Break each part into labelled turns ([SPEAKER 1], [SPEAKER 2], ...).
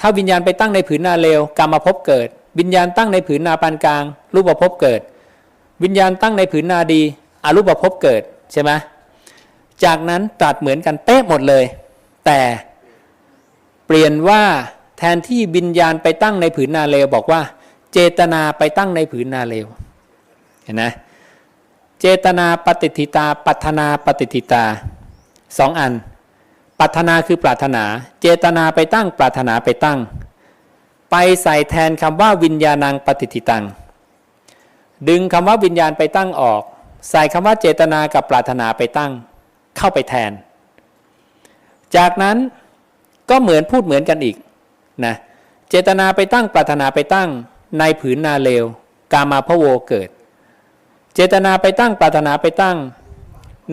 [SPEAKER 1] ถ้าวิญญาณไปตั้งในผืนนาเลวกรรมภพเกิด วิญญาณตั้งในผืนนาปานกลาง รูปภพเกิด วิญญาณตั้งในผืนนาดีอรูปภพเกิดใช่ไหมจากนั้นตรัสเหมือนกันเป๊ะหมดเลย แต่เปลี่ยนว่าแทนที่วิญญาณไปตั้งในผืนนาเลวบอกว่า เจตนาไปตั้งในผืนนาเลวเห็นไหมเจตนาปฏิทิตา ปัฒนาปฏิทิตาสองอัน ปัฒนาคือปรารถนา เจตนาไปตั้ง ปรารถนาไปตั้ง ไปใส่แทนคำว่าวิญญาณังปฏิทิตัง ดึงคำว่าวิญญาณไปตั้งออก ใส่คำว่าเจตนากับปรารถนาไปตั้ง เข้าไปแทน จากนั้นก็เหมือนพูดเหมือนกันอีกนะเจตนาไปตั้งปรารถนาไปตั้งในผืนนาเลว กามาพะโวเกิด เจตนาไปตั้งปรารถนาไปตั้ง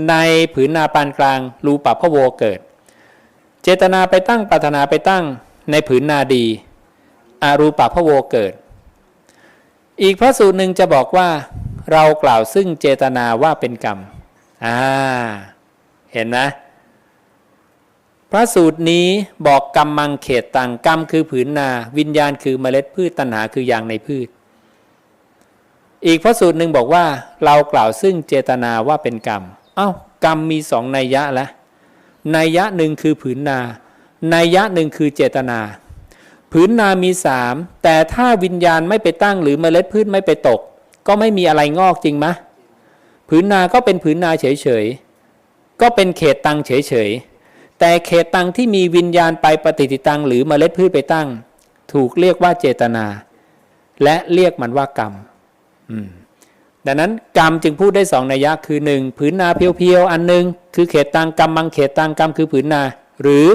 [SPEAKER 1] ในผืนนาปานกลางรูปะพะโวเกิด เจตนาไปตั้งปรารถนาไปตั้งในผืนนาดีอารูปะพะโวเกิด อีกพระสูตรหนึ่งจะบอกว่า เรากล่าวซึ่งเจตนาว่าเป็นกรรมอ่าเห็นไหมพระสูตรนี้บอกกรรมมังเขตตังกรรมคือผืนนา วิญญาณคือเมล็ดพืชตัณหาคือยางในพืช อีกพระสูตรหนึ่งบอกว่า เรากล่าวซึ่งเจตนาว่าเป็นกรรม เอ้ากรรมมีสองนัยยะแล้ว นัยยะหนึ่งคือผืนนา นัยยะหนึ่งคือเจตนา ผืนนามีสามแต่ถ้าวิญญาณไม่ไปตั้งหรือเมล็ดพืชไม่ไปตก ก็ไม่มีอะไรงอกจริงมะผืนนาก็เป็นผืนนาเฉยๆ ก็เป็นเขตตังเฉยๆ แต่เขตตังที่มีวิญญาณไปปฏิติตังหรือเมล็ดพืชไปตั้ง ถูกเรียกว่าเจตนา และเรียกมันว่ากรรม อืม ดังนั้นกรรมจึงพูดได้สองนัยยะคือหนึ่งผืนนาเพียวๆ อันหนึ่งคือเขตตังกรรมมังเขตตังกรรมคือผืนนา หรือ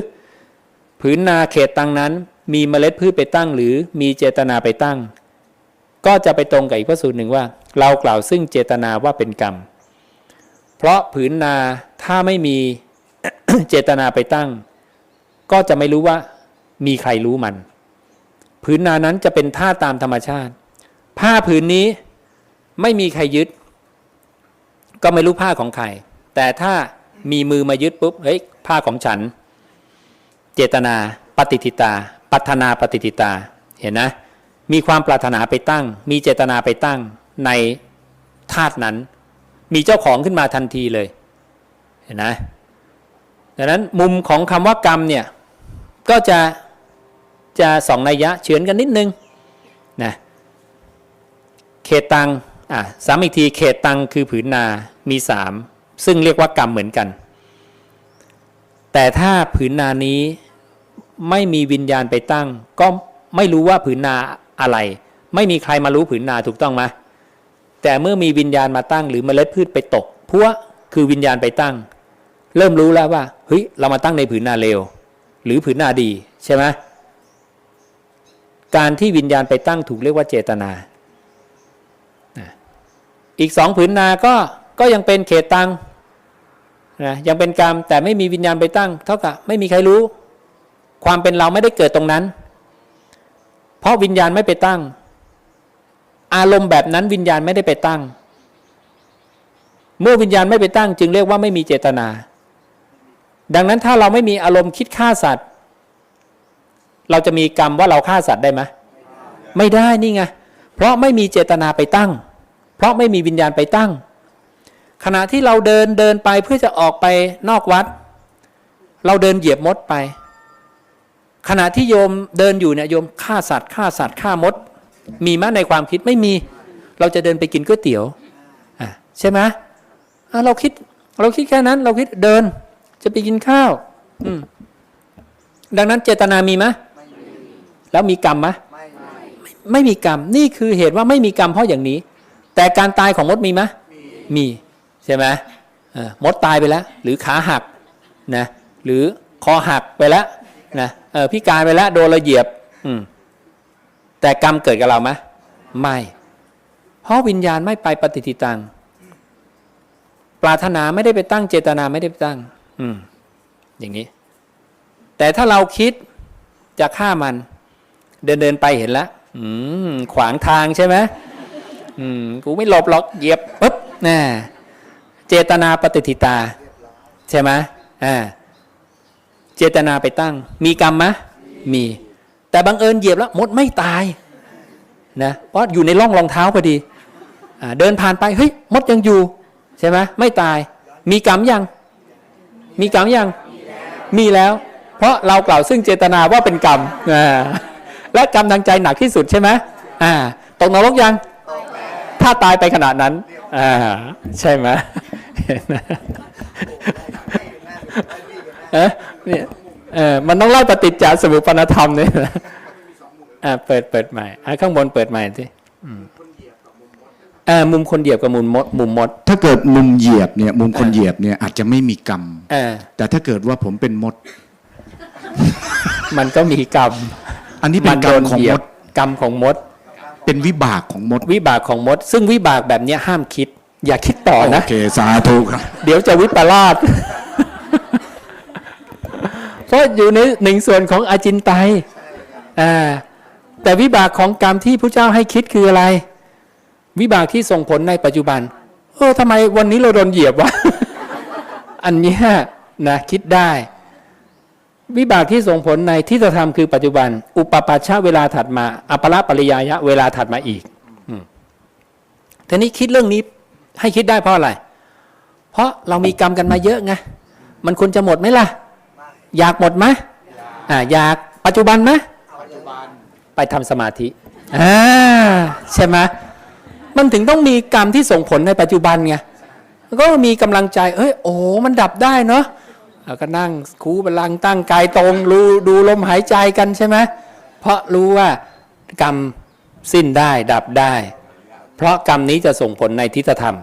[SPEAKER 1] ผืนนาเขตตังนั้น มีเมล็ดพืชไปตั้ง หรือมีเจตนาไปตั้ง ก็จะไปตรงกับอีกพระสูตรหนึ่งว่า เรากล่าวซึ่งเจตนาว่าเป็นกรรม เพราะผืนนาถ้าไม่มีเจตนาไปตั้ง ก็จะไม่รู้ว่ามีใครรู้มัน ผืนนานั้นจะเป็นท่าตามธรรมชาติ ผ้าผืนนี้ ไม่มีใครยึด ก็ไม่รู้ผ้าของใคร แต่ถ้ามีมือมายึดปุ๊บเฮ้ยผ้าของฉัน เจตนาปฏิทิตาปัฒนาปฏิทิตาเห็นนะ มีความปรารถนาไปตั้ง มีเจตนาไปตั้งในธาตุนั้น มีเจ้าของขึ้นมาทันทีเลย เห็นนะดังนั้นมุมของคำว่ากรรมเนี่ยก็จะจะสองนัยยะเฉือนกันนิดนึงนะเขตตัง อะสามอีกทีเขตตังคือผืนนามีสามซึ่งเรียกว่ากรรมเหมือนกัน แต่ถ้าผืนนานี้ไม่มีวิญญาณไปตั้ง ก็ไม่รู้ว่าผืนนาอะไร ไม่มีใครมารู้ผืนนาถูกต้องไหมแต่เมื่อมีวิญญาณมาตั้ง หรือเมล็ดพืชไปตกพวคือวิญญาณไปตั้ง เริ่มรู้แล้วว่าเฮ้ยเรามาตั้งในผืนนาเลวหรือผืนนาดีใช่ไหมการที่วิญญาณไปตั้งถูกเรียกว่าเจตนา อีกสองผืนนาก็ก็ยังเป็นเขตตังนะยังเป็นกรรมแต่ไม่มีวิญญาณไปตั้ง เท่ากับไม่มีใครรู้ ความเป็นเราไม่ได้เกิดตรงนั้น เพราะวิญญาณไม่ไปตั้ง อารมณ์แบบนั้นวิญญาณไม่ได้ไปตั้ง เมื่อวิญญาณไม่ไปตั้ง จึงเรียกว่าไม่มีเจตนา ดังนั้นถ้าเราไม่มีอารมณ์คิดฆ่าสัตว์ เราจะมีกรรมว่าเราฆ่าสัตว์ได้ไหมไม่ได้นี่ไงเพราะไม่มีเจตนาไปตั้ง เพราะไม่มีวิญญาณไปตั้ง ขณะที่เราเดินเดินไปเพื่อจะออกไปนอกวัด เราเดินเหยียบมดไป ขณะที่โยมเดินอยู่เนี่ยโยมฆ่าสัตว์ฆ่าสัตว์ฆ่ามด มีไหมในความคิดไม่มี เราจะเดินไปกินก๋วยเตี๋ยวอะใช่ไหมอะเราคิดเราคิดแค่นั้น เราคิดเดินจะไปกินข้าว อืมดังนั้นเจตนามีไหมแล้วมีกรรมไหมไม่ไม่มีกรรม นี่คือเหตุว่าไม่มีกรรมเพราะอย่างนี้ แต่การตายของมดมีไหมมีใช่ไหมเออมดตายไปแล้ว หรือขาหักนะหรือคอหักไปแล้วนะเออพิการไปแล้วโดนเราเหยียบอืมแต่กรรมเกิดกับเราไหมไม่ เพราะวิญญาณไม่ไปปฏิทิตัง ปรารถนาไม่ได้ไปตั้งเจตนาไม่ได้ไปตั้ง อืม อย่างนี้ แต่ถ้าเราคิดจะฆ่ามัน เดินเดินไปเห็นแล้วอืมขวางทางใช่ไหม อืมกูไม่หลบหรอกเหยียบปุ๊บน่เจตนาปฏิทิตา ใช่ไหมอ่าเจตนาไปตั้ง มีกรรมไหมมี แต่บังเอิญเหยียบแล้วมดไม่ตายนะเพราะอยู่ในร่องรองเท้าพอดีอ่าเดินผ่านไปเฮ้ยมดยังอยู่ ใช่ไหมไม่ตาย มีกรรมยัง มีกรรมยัง มีแล้ว เพราะเรากล่าวซึ่งเจตนาว่าเป็นกรรมอ่าและกรรมทางใจหนักที่สุดใช่ไหมอ่าตกนรกยัง ถ้าตายไปขนาดนั้นอ่าใช่ไหมเอ๊ะเนี่ยเออมันต้องไล่ปฏิจจสมุปนธรรมเนี่ยนะอ่าเปิดเปิดใหม่อ่าข้างบนเปิดใหม่สิอืมอ่ามุมคนเหยียบกับมุมมดมุมมด
[SPEAKER 2] ถ้าเกิดมุมเหยียบเนี่ยมุมคนเหยียบเนี่ยอาจจะไม่มีกรรม
[SPEAKER 1] เออ
[SPEAKER 2] แต่ถ้าเกิดว่าผมเป็นมด
[SPEAKER 1] มันก็มีกรรม
[SPEAKER 2] อันนี้เป็นกรรมของ
[SPEAKER 1] เหยี
[SPEAKER 2] ม
[SPEAKER 1] ยบ
[SPEAKER 2] ด
[SPEAKER 1] กรรมของมด
[SPEAKER 2] เป็นวิบากของมด
[SPEAKER 1] วิบากของมด ซึ่งวิบากแบบเนี้ยห้ามคิด อย่าคิดต่อ
[SPEAKER 2] โอ
[SPEAKER 1] นะ
[SPEAKER 2] เคสาธุครับ
[SPEAKER 1] เดี๋ยวจะวิปลาสเพราะอยู่ในหนึ่งส่วนของอาจินไตยอ่าแต่วิบากของกรรมที่พระเจ้าให้คิดคืออะไร วิบากที่ส่งผลในปัจจุบัน เออทำไมวันนี้เราโดนเหยียบวะ อันเนี้ยนะคิดได้ วิบากที่ส่งผลในที่จะทำคือปัจจุบัน อุปปัชชะเวลาถัดมา อัปปละปริยายะ เวลาถัดมาอีกอทีนี้คิดเรื่องนี้ให้คิดได้เพราะอะไร เพราะเรามีกรรมกันมาเยอะไง มันควรจะหมดไหมล่ะ อยากหมดไหมอ่าอยากปัจจุบันไหมไปทำสมาธิอ่าใช่ไหมมันถึงต้องมีกรรมที่ส่งผลในปัจจุบันไงก็มีกำลังใจ เอ้ย โอ้ มันดับได้เนาะ เราก็นั่งคูบาลังตั้งกายตรงรู้ดูลมหายใจกันใช่ไหมเพราะรู้ว่ากรรมสิ้นได้ดับได้ เพราะกรรมนี้จะส่งผลในทิฏฐธรรม